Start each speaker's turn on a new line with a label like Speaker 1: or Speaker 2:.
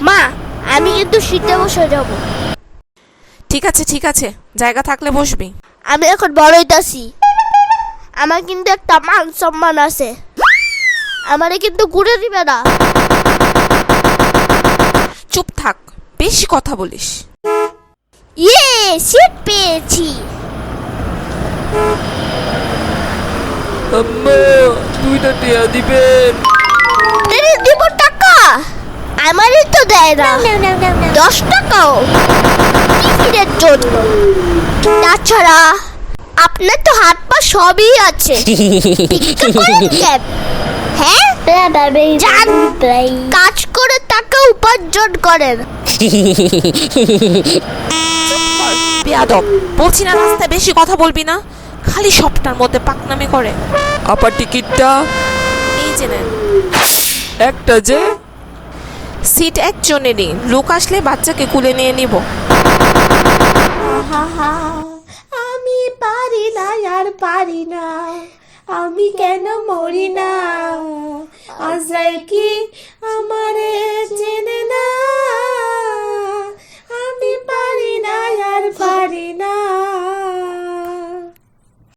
Speaker 1: মা আমি কিন্তু শীতে বসে যাব।
Speaker 2: ঠিক আছে ঠিক আছে। জায়গা থাকলে বসবি।
Speaker 1: আমি এখন বড় হইতাছি। আমার কিন্তু একটা মান সম্মান আছে। আমারে কিন্তু ঘুরে দিবে না।
Speaker 2: চুপ থাক বেশি কথা বলিস।
Speaker 1: ইয়ে সিট পেয়েছি।
Speaker 3: আম্মা দুইটা টিয়া দিবেন।
Speaker 1: আমারই তো দেয় না। দশ টাকাও? টিফিনের জন্য? তাছাড়া আপনার তো হাত পা সবই আছে? হ্যাঁ? যান কাজ করে টাকা উপার্জন করেন।
Speaker 2: বেয়াদব। বলছি না রাস্তায় বেশি কথা বলবি না। খালি সবটার মধ্যে পাকনামি করে।
Speaker 3: আপা টিকিটটা
Speaker 2: এই যে নেন।
Speaker 3: একটা যে
Speaker 2: সিট একজনেরই লোক আসলে বাচ্চাকে কুলে নিয়ে নিব।
Speaker 4: আমি পারি না আর পারি না। আমি কেন মরি না? আজরাইল কি আমারে জেনে না?